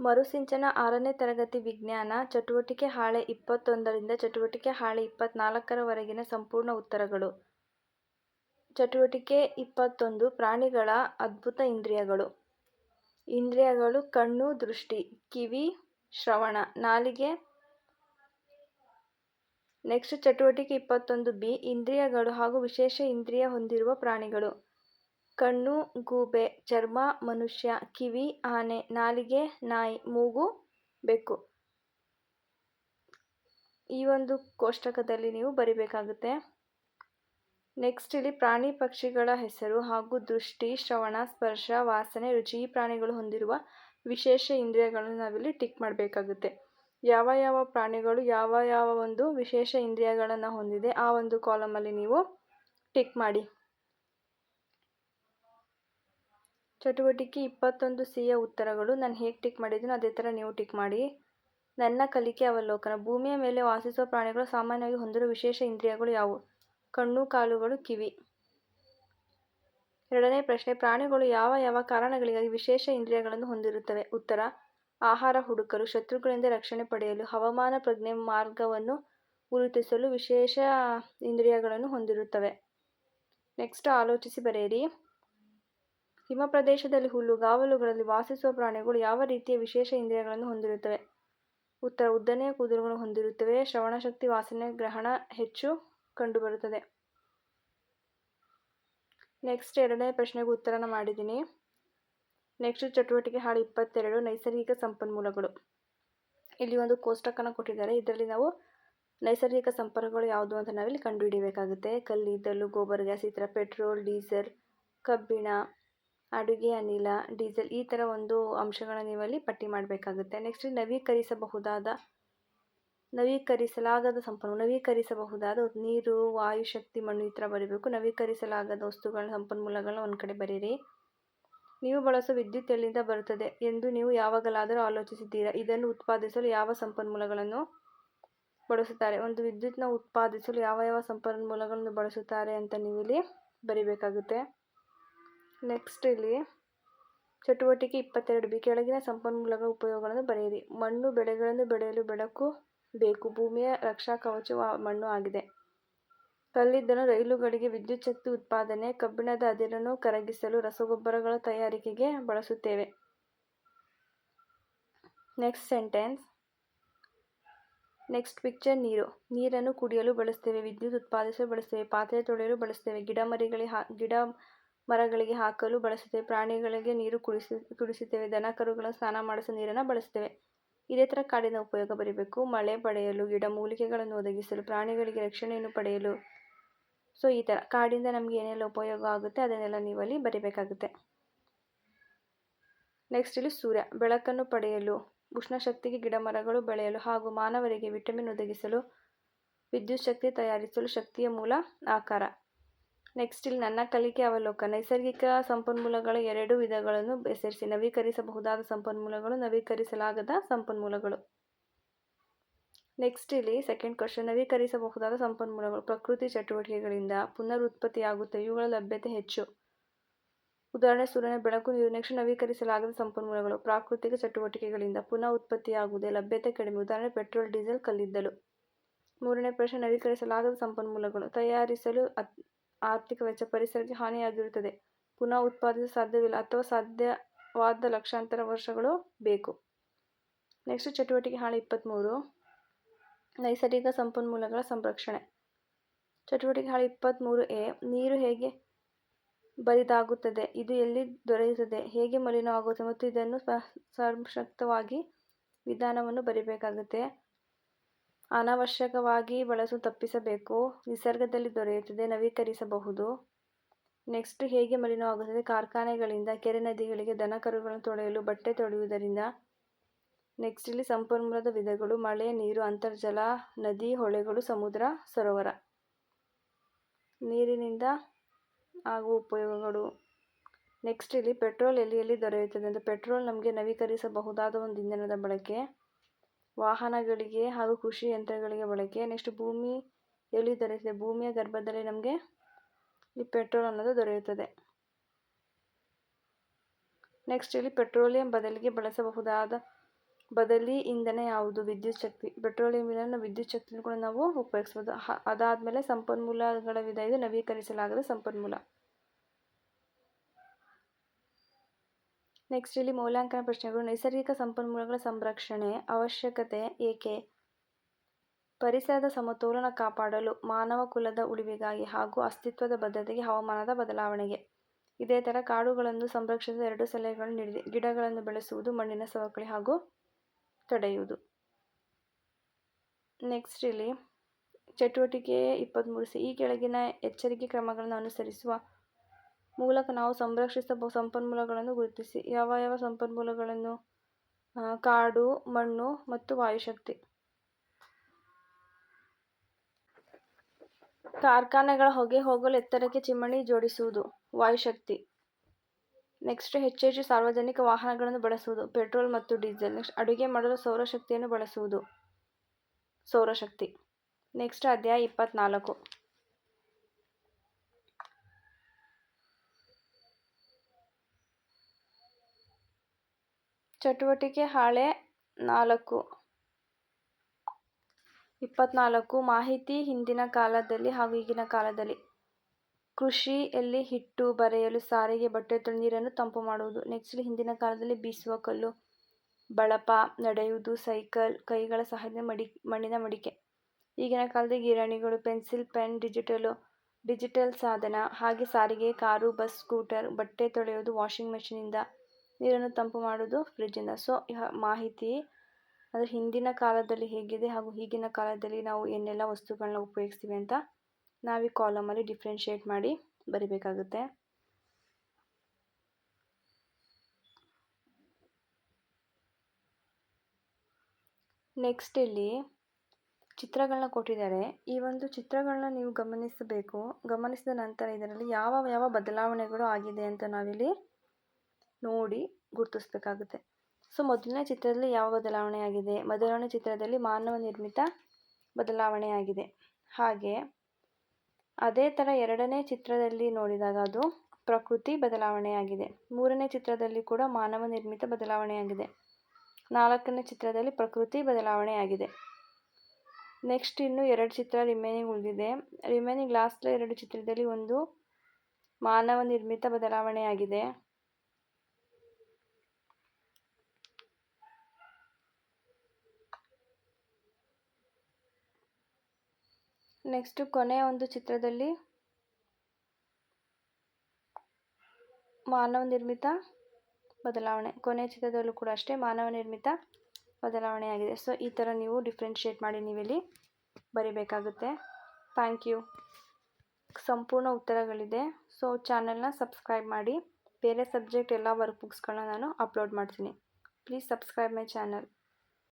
ಮರುಸಿಂಚನ ಆರನೇ ತರಗತಿ ವಿಜ್ಞಾನ, ಚಟುವಟಿಕೆ ಹಾಳೆ ಇಪ್ಪತ್ತೊಂದರಿಂದ ಚಟುವಟಿಕೆ ಹಾಳೆ ಇಪ್ಪತ್ನಾಲ್ಕರವರೆಗಿನ ಸಂಪೂರ್ಣ ಉತ್ತರಗಳು. ಚಟುವಟಿಕೆ ಇಪ್ಪತ್ತೊಂದು, ಪ್ರಾಣಿಗಳ ಅದ್ಭುತ ಇಂದ್ರಿಯಗಳು. ಇಂದ್ರಿಯಗಳು ಕಣ್ಣು, ದೃಷ್ಟಿ, ಕಿವಿ, ಶ್ರವಣ. ನಾಲಿಗೆ. ನೆಕ್ಸ್ಟ್ ಚಟುವಟಿಕೆ ಇಪ್ಪತ್ತೊಂದು ಬಿ, ಇಂದ್ರಿಯಗಳು ಹಾಗೂ ವಿಶೇಷ ಇಂದ್ರಿಯ ಹೊಂದಿರುವ ಪ್ರಾಣಿಗಳು. ಕಣ್ಣು, ಗೂಬೆ, ಚರ್ಮ, ಮನುಷ್ಯ, ಕಿವಿ, ಆನೆ, ನಾಲಿಗೆ, ನಾಯಿ, ಮೂಗು, ಬೆಕ್ಕು. ಈ ಒಂದು ಕೋಷ್ಟಕದಲ್ಲಿ ನೀವು ಬರಿಬೇಕಾಗುತ್ತೆ. ನೆಕ್ಸ್ಟ್ ಇಲ್ಲಿ ಪ್ರಾಣಿ ಪಕ್ಷಿಗಳ ಹೆಸರು ಹಾಗೂ ದೃಷ್ಟಿ, ಶ್ರವಣ, ಸ್ಪರ್ಶ, ವಾಸನೆ, ರುಚಿ ಪ್ರಾಣಿಗಳು ಹೊಂದಿರುವ ವಿಶೇಷ ಇಂದ್ರಿಯಗಳನ್ನು ನಾವಿಲ್ಲಿ ಟಿಕ್ ಮಾಡಬೇಕಾಗುತ್ತೆ. ಯಾವ ಯಾವ ಪ್ರಾಣಿಗಳು ಯಾವ ಯಾವ ಒಂದು ವಿಶೇಷ ಇಂದ್ರಿಯಗಳನ್ನು ಹೊಂದಿದೆ ಆ ಒಂದು ಕಾಲಮಲ್ಲಿ ನೀವು ಟಿಕ್ ಮಾಡಿ. ಚಟುವಟಿಕೆ ಇಪ್ಪತ್ತೊಂದು ಸಿಯ ಉತ್ತರಗಳು. ನಾನು ಹೇಗೆ ಟಿಕ್ ಮಾಡಿದ್ದೀನಿ ಅದೇ ಥರ ನೀವು ಟಿಕ್ ಮಾಡಿ. ನನ್ನ ಕಲಿಕೆ ಅವಲೋಕನ. ಭೂಮಿಯ ಮೇಲೆ ವಾಸಿಸುವ ಪ್ರಾಣಿಗಳು ಸಾಮಾನ್ಯವಾಗಿ ಹೊಂದಿರುವ ವಿಶೇಷ ಇಂದ್ರಿಯಗಳು ಯಾವುವು? ಕಣ್ಣು, ಕಾಲುಗಳು, ಕಿವಿ. ಎರಡನೇ ಪ್ರಶ್ನೆ. ಪ್ರಾಣಿಗಳು ಯಾವ ಯಾವ ಕಾರಣಗಳಿಗಾಗಿ ವಿಶೇಷ ಇಂದ್ರಿಯಗಳನ್ನು ಹೊಂದಿರುತ್ತವೆ? ಉತ್ತರ. ಆಹಾರ, ಹುಡುಕಲು, ಶತ್ರುಗಳಿಂದ ರಕ್ಷಣೆ ಪಡೆಯಲು, ಹವಾಮಾನ ಪ್ರಜ್ಞೆ ಮಾರ್ಗವನ್ನು ಗುರುತಿಸಲು ವಿಶೇಷ ಇಂದ್ರಿಯಗಳನ್ನು ಹೊಂದಿರುತ್ತವೆ. ನೆಕ್ಸ್ಟ್ ಆಲೋಚಿಸಿ ಬರೆಯಿರಿ. ಹಿಮ ಪ್ರದೇಶದಲ್ಲಿ ಹುಲ್ಲುಗಾವಲುಗಳಲ್ಲಿ ವಾಸಿಸುವ ಪ್ರಾಣಿಗಳು ಯಾವ ರೀತಿಯ ವಿಶೇಷ ಇಂದ್ರಿಯಗಳನ್ನು ಹೊಂದಿರುತ್ತವೆ? ಉತ್ತರ, ಉದ್ದನೆಯ ಕೂದಲುಗಳನ್ನು ಹೊಂದಿರುತ್ತವೆ. ಶ್ರವಣಶಕ್ತಿ ವಾಸನೆ, ಗ್ರಹಣ ಹೆಚ್ಚು ಕಂಡುಬರುತ್ತದೆ. ನೆಕ್ಸ್ಟ್ ಎರಡನೇ ಪ್ರಶ್ನೆಗೆ ಉತ್ತರನ ಮಾಡಿದ್ದೀನಿ. ನೆಕ್ಸ್ಟ್ ಚಟುವಟಿಕೆ ಹಾಳು ಇಪ್ಪತ್ತೆರಡು, ನೈಸರ್ಗಿಕ ಸಂಪನ್ಮೂಲಗಳು. ಇಲ್ಲಿ ಒಂದು ಕೋಷ್ಟಕನ ಕೊಟ್ಟಿದ್ದಾರೆ. ಇದರಲ್ಲಿ ನಾವು ನೈಸರ್ಗಿಕ ಸಂಪರ್ಕಗಳು ಯಾವುದು ಅಂತ ನಾವಿಲ್ಲಿ ಕಂಡುಹಿಡಿಯಬೇಕಾಗುತ್ತೆ. ಕಲ್ಲಿದ್ದಲು, ಗೋಬರ್ ಗ್ಯಾಸ್, ಈ ಥರ ಪೆಟ್ರೋಲ್, ಡೀಸೆಲ್, ಕಬ್ಬಿಣ ಅಡುಗೆ, ಅನಿಲ, ಡೀಸೆಲ್ ಈ ಥರ ಒಂದು ಅಂಶಗಳನ್ನ ನೀವಲ್ಲಿ ಪಟ್ಟಿ ಮಾಡಬೇಕಾಗುತ್ತೆ. ನೆಕ್ಸ್ಟ್ ನವೀಕರಿಸಬಹುದಾದ, ನವೀಕರಿಸಲಾಗದ ಸಂಪನ್ಮೂಲ, ನವೀಕರಿಸಬಹುದಾದ ನೀರು ವಾಯುಶಕ್ತಿ ಮಣ್ಣು ಈ ಥರ ಬರೀಬೇಕು. ನವೀಕರಿಸಲಾಗದ ವಸ್ತುಗಳ ಸಂಪನ್ಮೂಲಗಳನ್ನ ಒಂದು ಕಡೆ ಬರೀರಿ. ನೀವು ಬಳಸೋ ವಿದ್ಯುತ್ ಎಲ್ಲಿಂದ ಬರುತ್ತದೆ ಎಂದು ನೀವು ಯಾವಾಗಲಾದರೂ ಆಲೋಚಿಸಿದ್ದೀರಾ? ಇದನ್ನು ಉತ್ಪಾದಿಸಲು ಯಾವ ಸಂಪನ್ಮೂಲಗಳನ್ನು ಬಳಸುತ್ತಾರೆ? ಒಂದು ವಿದ್ಯುತ್ನ ಉತ್ಪಾದಿಸಲು ಯಾವ ಯಾವ ಸಂಪನ್ಮೂಲಗಳನ್ನು ಬಳಸುತ್ತಾರೆ ಅಂತ ನೀವು ಇಲ್ಲಿ ಬರಿಬೇಕಾಗುತ್ತೆ. ನೆಕ್ಸ್ಟ್ ಇಲ್ಲಿ ಚಟುವಟಿಕೆ ಇಪ್ಪತ್ತೆರಡು ಬಿ. ಕೆಳಗಿನ ಸಂಪನ್ಮೂಲಗಳ ಉಪಯೋಗಗಳನ್ನು ಬರೆಯಿರಿ. ಮಣ್ಣು ಬೆಳೆಗಳನ್ನು ಬೆಳೆಯಲು ಬೆಳಕು ಬೇಕು. ಭೂಮಿಯ ರಕ್ಷಾ ಕವಚ ಮಣ್ಣು ಆಗಿದೆ. ಕಲ್ಲಿದ್ದಲು ರೈಲುಗಳಿಗೆ ವಿದ್ಯುತ್ ಶಕ್ತಿ ಉತ್ಪಾದನೆ, ಕಬ್ಬಿಣದ ಅದಿರನ್ನು ಕರಗಿಸಲು ರಸಗೊಬ್ಬರಗಳ ತಯಾರಿಕೆಗೆ ಬಳಸುತ್ತೇವೆ. ನೆಕ್ಸ್ಟ್ ಸೆಂಟೆನ್ಸ್ ನೆಕ್ಸ್ಟ್ ಪಿಕ್ಚರ್ ನೀರು. ನೀರನ್ನು ಕುಡಿಯಲು ಬಳಸ್ತೇವೆ, ವಿದ್ಯುತ್ ಉತ್ಪಾದಿಸಲು ಬಳಸ್ತೇವೆ, ಪಾತ್ರೆ ತೊಳೆಯಲು ಬಳಸ್ತೇವೆ ಗಿಡ ಮರಿಗಳಿಗೆ ಹಾ, ಗಿಡ ಮರಗಳಿಗೆ ಹಾಕಲು ಬಳಸುತ್ತೇವೆ. ಪ್ರಾಣಿಗಳಿಗೆ ನೀರು ಕುಡಿಸಿ, ಕುಡಿಸುತ್ತೇವೆ. ದನ ಕರುಗಳ ಸ್ನಾನ ಮಾಡಿಸಲು ನೀರನ್ನು ಬಳಸ್ತೇವೆ ಇದೇ ಥರ ಕಾಡಿನ ಉಪಯೋಗ ಬರೀಬೇಕು. ಮಳೆ ಪಡೆಯಲು, ಗಿಡ ಮೂಲಿಕೆಗಳನ್ನು ಒದಗಿಸಲು, ಪ್ರಾಣಿಗಳಿಗೆ ರಕ್ಷಣೆಯನ್ನು ಪಡೆಯಲು. ಸೊ, ಈ ಥರ ಕಾಡಿಂದ ನಮಗೆ ಏನೆಲ್ಲ ಉಪಯೋಗ ಆಗುತ್ತೆ, ಅದನ್ನೆಲ್ಲ ನೀವಲ್ಲಿ ಬರೀಬೇಕಾಗುತ್ತೆ. ನೆಕ್ಸ್ಟ್ ಇಲ್ಲಿ ಸೂರ್ಯ. ಬೆಳಕನ್ನು ಪಡೆಯಲು, ಉಷ್ಣಶಕ್ತಿಗೆ ಗಿಡ ಮರಗಳು ಬೆಳೆಯಲು ಹಾಗೂ ಮಾನವರಿಗೆ ವಿಟಮಿನ್ ಒದಗಿಸಲು, ವಿದ್ಯುತ್ ಶಕ್ತಿ ತಯಾರಿಸಲು ಶಕ್ತಿಯ ಮೂಲ ಆಕಾರ. ನೆಕ್ಸ್ಟ್ ಇಲ್ಲಿ ನನ್ನ ಕಲಿಕೆ ಅವಲೋಕ ನೈಸರ್ಗಿಕ ಸಂಪನ್ಮೂಲಗಳ ಎರಡು ವಿಧಗಳನ್ನು ಹೆಸರಿಸಿ ನವೀಕರಿಸಬಹುದಾದ ಸಂಪನ್ಮೂಲಗಳು, ನವೀಕರಿಸಲಾಗದ ಸಂಪನ್ಮೂಲಗಳು. ನೆಕ್ಸ್ಟ್ ಇಲ್ಲಿ ಸೆಕೆಂಡ್ ಕ್ವಶನ್ ನವೀಕರಿಸಬಹುದಾದ ಸಂಪನ್ಮೂಲಗಳು. ಪ್ರಕೃತಿ ಚಟುವಟಿಕೆಗಳಿಂದ ಪುನರುತ್ಪತ್ತಿಯಾಗುತ್ತೆ. ಇವುಗಳ ಲಭ್ಯತೆ ಹೆಚ್ಚು. ಉದಾಹರಣೆ, ಸೂರ್ಯನ ಬೆಳಕು, ನೀರು, ನೆಕ್ಸ್ಟ್ ನವೀಕರಿಸಲಾಗದ ಸಂಪನ್ಮೂಲಗಳು. ಪ್ರಾಕೃತಿಕ ಚಟುವಟಿಕೆಗಳಿಂದ ಪುನಃ ಉತ್ಪತ್ತಿಯಾಗುವುದೇ ಲಭ್ಯತೆ ಕಡಿಮೆ. ಉದಾಹರಣೆ, ಪೆಟ್ರೋಲ್, ಡೀಸೆಲ್ ಕಲ್ಲಿದ್ದಲು. ಮೂರನೇ ಪ್ರಶ್ನೆ, ನವೀಕರಿಸಲಾಗದ ಸಂಪನ್ಮೂಲಗಳು. ತಯಾರಿಸಲು ಆರ್ಥಿಕ ವೆಚ್ಚ ಪರಿಸರಕ್ಕೆ ಹಾನಿಯಾಗಿರುತ್ತದೆ. ಪುನಃ ಉತ್ಪಾದಿಸಲು ಸಾಧ್ಯವಿಲ್ಲ ಅಥವಾ ಸಾಧ್ಯವಾದ ಲಕ್ಷಾಂತರ ವರ್ಷಗಳು ಬೇಕು. ನೆಕ್ಸ್ಟ್ ಚಟುವಟಿಕೆ ಹಾಳೆ ಇಪ್ಪತ್ತ್ಮೂರು ನೈಸರ್ಗಿಕ ಸಂಪನ್ಮೂಲಗಳ ಸಂರಕ್ಷಣೆ. ಚಟುವಟಿಕೆ ಹಾಳೆ ಇಪ್ಪತ್ತ್ಮೂರು ಎ, ನೀರು ಹೇಗೆ ಬರಿದಾಗುತ್ತದೆ? ಇದು ಎಲ್ಲಿ ದೊರೆಯುತ್ತದೆ? ಹೇಗೆ ಮಲಿನವಾಗುತ್ತದೆ? ಮತ್ತು ಇದನ್ನು ಸಂಕ್ಷಿಪ್ತವಾಗಿ ವಿಧಾನವನ್ನು ಬರಿಬೇಕಾಗುತ್ತೆ. ಅನಾವಶ್ಯಕವಾಗಿ ಬಳಸು ತಪ್ಪಿಸಬೇಕು. ನಿಸರ್ಗದಲ್ಲಿ ದೊರೆಯುತ್ತದೆ, ನವೀಕರಿಸಬಹುದು. ನೆಕ್ಸ್ಟ್ ಹೇಗೆ ಮಲಿನವಾಗುತ್ತದೆ ಕಾರ್ಖಾನೆಗಳಿಂದ ಕೆರೆ ನದಿಗಳಿಗೆ ದನ ಕರುಗಳನ್ನು ತೊಳೆಯಲು ಬಟ್ಟೆ ತೊಳೆಯುವುದರಿಂದ. ನೆಕ್ಸ್ಟ್ ಇಲ್ಲಿ ಸಂಪನ್ಮೂಲದ ವಿಧಗಳು, ಮಳೆ, ನೀರು, ಅಂತರ್ಜಲ, ನದಿ, ಹೊಳೆಗಳು, ಸಮುದ್ರ, ಸರೋವರ. ನೀರಿನಿಂದ ಆಗುವ ಉಪಯೋಗಗಳು. ನೆಕ್ಸ್ಟ್ ಇಲ್ಲಿ ಪೆಟ್ರೋಲ್ ಎಲ್ಲಿ ಎಲ್ಲಿ ದೊರೆಯುತ್ತದೆ? ಅಂದರೆ ಪೆಟ್ರೋಲ್ ನಮಗೆ ನವೀಕರಿಸಬಹುದಾದ ಒಂದು ಇಂಧನದ ಬಳಕೆ. ವಾಹನಗಳಿಗೆ ಹಾಗೂ ಕೃಷಿ ಯಂತ್ರಗಳಿಗೆ ಬಳಕೆ. ನೆಕ್ಸ್ಟ್ ಭೂಮಿ ಎಲ್ಲಿ ದೊರೆಯುತ್ತದೆ? ಭೂಮಿಯ ಗರ್ಭದಲ್ಲಿ ನಮಗೆ ಈ ಪೆಟ್ರೋಲ್ ಅನ್ನೋದು ದೊರೆಯುತ್ತದೆ. ನೆಕ್ಸ್ಟ್ ಇಲ್ಲಿ ಪೆಟ್ರೋಲಿಯಂ ಬದಲಿಗೆ ಬಳಸಬಹುದಾದ ಬದಲಿ ಇಂಧನ ಯಾವುದು? ವಿದ್ಯುತ್ ಶಕ್ತಿ. ಪೆಟ್ರೋಲಿಯಂ ಇಂಧನ ವಿದ್ಯುತ್ ಶಕ್ತಿಯನ್ನು ಕೂಡ ನಾವು ಉಪಯೋಗಿಸ್ಬೋದು ಅದಾದ ಅದಾದಮೇಲೆ ಸಂಪನ್ಮೂಲಗಳ ವಿಧ ಇದು ನವೀಕರಿಸಲಾಗದ ಸಂಪನ್ಮೂಲ. ನೆಕ್ಸ್ಟ್ ಇಲ್ಲಿ ಮೌಲ್ಯಾಂಕನ ಪ್ರಶ್ನೆಗಳು. ನೈಸರ್ಗಿಕ ಸಂಪನ್ಮೂಲಗಳ ಸಂರಕ್ಷಣೆ, ಅವಶ್ಯಕತೆ ಏಕೆ? ಪರಿಸರದ ಸಮತೋಲನ ಕಾಪಾಡಲು, ಮಾನವ ಕುಲದ ಉಳಿವಿಗಾಗಿ ಹಾಗೂ ಅಸ್ತಿತ್ವದ ಬದ್ಧತೆಗೆ ಹವಾಮಾನದ ಬದಲಾವಣೆಗೆ. ಇದೇ ಥರ ಕಾಡುಗಳನ್ನು ಸಂರಕ್ಷಿಸಿದ ಎರಡು ಸಲಹೆಗಳನ್ನು ನೀಡಿದೆ. ಗಿಡಗಳನ್ನು ಬೆಳೆಸುವುದು, ಮಣ್ಣಿನ ಸವಕಳಿ ಹಾಗೂ ತಡೆಯುವುದು. ನೆಕ್ಸ್ಟ್ ಇಲ್ಲಿ ಚಟುವಟಿಕೆ ಇಪ್ಪತ್ತ್ಮೂರು ಸಿ. ಈ ಕೆಳಗಿನ ಎಚ್ಚರಿಕೆ ಕ್ರಮಗಳನ್ನು ಅನುಸರಿಸುವ ಮೂಲಕ ನಾವು ಸಂರಕ್ಷಿಸಬಹು ಸಂಪನ್ಮೂಲಗಳನ್ನು ಗುರುತಿಸಿ. ಯಾವ ಯಾವ ಸಂಪನ್ಮೂಲಗಳನ್ನು? ಕಾಡು, ಮಣ್ಣು ಮತ್ತು ವಾಯುಶಕ್ತಿ. ಕಾರ್ಖಾನೆಗಳ ಹೊಗೆ ಹೋಗಲು ಎತ್ತರಕ್ಕೆ ಚಿಮಣಿ ಜೋಡಿಸುವುದು, ವಾಯುಶಕ್ತಿ. ನೆಕ್ಸ್ಟ್ ಹೆಚ್ಚು ಹೆಚ್ಚು ಸಾರ್ವಜನಿಕ ವಾಹನಗಳನ್ನು ಬಳಸುವುದು, ಪೆಟ್ರೋಲ್ ಮತ್ತು ಡೀಸೆಲ್. ನೆಕ್ಸ್ಟ್, ಅಡುಗೆ ಮಾಡಲು ಸೌರಶಕ್ತಿಯನ್ನು ಬಳಸುವುದು, ಸೌರಶಕ್ತಿ. ನೆಕ್ಸ್ಟ್, ಅಧ್ಯಾಯ ಇಪ್ಪತ್ನಾಲ್ಕು. ಚಟುವಟಿಕೆ ಹಾಳೆ ನಾಲ್ಕು. ಇಪ್ಪತ್ನಾಲ್ಕು. ಮಾಹಿತಿ ಹಿಂದಿನ ಕಾಲದಲ್ಲಿ ಹಾಗೂ ಈಗಿನ ಕಾಲದಲ್ಲಿ. ಕೃಷಿಯಲ್ಲಿ ಹಿಟ್ಟು ಬರೆಯಲು ಸಾರಿಗೆ ಬಟ್ಟೆ ತೊಳೆ ನೀರನ್ನು ತಂಪು ಮಾಡುವುದು. ನೆಕ್ಸ್ಟ್ ಹಿಂದಿನ ಕಾಲದಲ್ಲಿ ಬೀಸುವ ಕಲ್ಲು, ಬಳಪ, ನಡೆಯುವುದು, ಸೈಕಲ್, ಕೈಗಳ ಸಹಾಯದಿಂದ ಮಡಿ, ಮಣ್ಣಿನ ಮಡಿಕೆ. ಈಗಿನ ಕಾಲದಲ್ಲಿ ಗಿರಣಿಗಳು, ಪೆನ್ಸಿಲ್, ಪೆನ್, ಡಿಜಿಟಲು, ಡಿಜಿಟಲ್ ಸಾಧನ, ಹಾಗೆ ಸಾರಿಗೆ, ಕಾರು, ಬಸ್, ಸ್ಕೂಟರ್, ಬಟ್ಟೆ ತೊಳೆಯೋದು ವಾಷಿಂಗ್ ಮೆಷಿನಿಂದ ನೀರನ್ನು ತಂಪು ಮಾಡೋದು ಫ್ರಿಜ್ಜಿಂದ ಸೊ ಮಾಹಿತಿ ಅಂದರೆ ಹಿಂದಿನ ಕಾಲದಲ್ಲಿ ಹೇಗಿದೆ ಹಾಗೂ ಈಗಿನ ಕಾಲದಲ್ಲಿ ನಾವು ಏನೆಲ್ಲ ವಸ್ತುಗಳನ್ನ ಉಪಯೋಗಿಸ್ತೀವಿ ಅಂತ ನಾವು ಈ ಕಾಲಮಲ್ಲಿ ಡಿಫ್ರೆನ್ಷಿಯೇಟ್ ಮಾಡಿ ಬರಿಬೇಕಾಗುತ್ತೆ. ನೆಕ್ಸ್ಟ್ ಇಲ್ಲಿ ಚಿತ್ರಗಳನ್ನ ಕೊಟ್ಟಿದ್ದಾರೆ. ಈ ಒಂದು ಚಿತ್ರಗಳನ್ನ ನೀವು ಗಮನಿಸಬೇಕು. ಗಮನಿಸಿದ ನಂತರ ಇದರಲ್ಲಿ ಯಾವ ಯಾವ ಬದಲಾವಣೆಗಳು ಆಗಿದೆ ಅಂತ ನಾವಿಲ್ಲಿ ನೋಡಿ ಗುರುತಿಸ್ಬೇಕಾಗುತ್ತೆ. ಸೊ, ಮೊದಲನೇ ಚಿತ್ರದಲ್ಲಿ ಯಾವ ಬದಲಾವಣೆ ಆಗಿದೆ? ಮೊದಲನೇ ಚಿತ್ರದಲ್ಲಿ ಮಾನವ ನಿರ್ಮಿತ ಬದಲಾವಣೆ ಆಗಿದೆ. ಹಾಗೆ ಅದೇ ಥರ ಎರಡನೇ ಚಿತ್ರದಲ್ಲಿ ನೋಡಿದಾಗ ಅದು ಪ್ರಕೃತಿ ಬದಲಾವಣೆಯಾಗಿದೆ ಮೂರನೇ ಚಿತ್ರದಲ್ಲಿ ಕೂಡ ಮಾನವ ನಿರ್ಮಿತ ಬದಲಾವಣೆಯಾಗಿದೆ ನಾಲ್ಕನೇ ಚಿತ್ರದಲ್ಲಿ ಪ್ರಕೃತಿ ಬದಲಾವಣೆಯಾಗಿದೆ ನೆಕ್ಸ್ಟ್ ಇನ್ನು ಎರಡು ಚಿತ್ರ ರಿಮೈನಿಂಗ್ ಉಳಿದಿದೆ. ರಿಮೈನಿಂಗ್ ಲಾಸ್ಟ್ ಎರಡು ಚಿತ್ರದಲ್ಲಿ ಒಂದು ಮಾನವ ನಿರ್ಮಿತ ಬದಲಾವಣೆಯಾಗಿದೆ ನೆಕ್ಸ್ಟ್ ಕೊನೆಯ ಒಂದು ಚಿತ್ರದಲ್ಲಿ ಮಾನವ ನಿರ್ಮಿತ ಬದಲಾವಣೆ. ಕೊನೆಯ ಚಿತ್ರದಲ್ಲೂ ಕೂಡ ಅಷ್ಟೇ ಮಾನವ ನಿರ್ಮಿತ ಬದಲಾವಣೆಯಾಗಿದೆ ಸೊ ಈ ಥರ ನೀವು ಡಿಫ್ರೆನ್ಷಿಯೇಟ್ ಮಾಡಿ ನೀವಿಲ್ಲಿ ಬರಿಬೇಕಾಗುತ್ತೆ. ಥ್ಯಾಂಕ್ ಯು ಸಂಪೂರ್ಣ ಉತ್ತರಗಳಿದೆ. ಸೊ ಚಾನಲ್ನ ಸಬ್ಸ್ಕ್ರೈಬ್ ಮಾಡಿ. ಬೇರೆ ಸಬ್ಜೆಕ್ಟ್ ಎಲ್ಲ ವರ್ಕ್ ಬುಕ್ಸ್ಗಳನ್ನ ನಾನು ಅಪ್ಲೋಡ್ ಮಾಡ್ತೀನಿ. Please subscribe my channel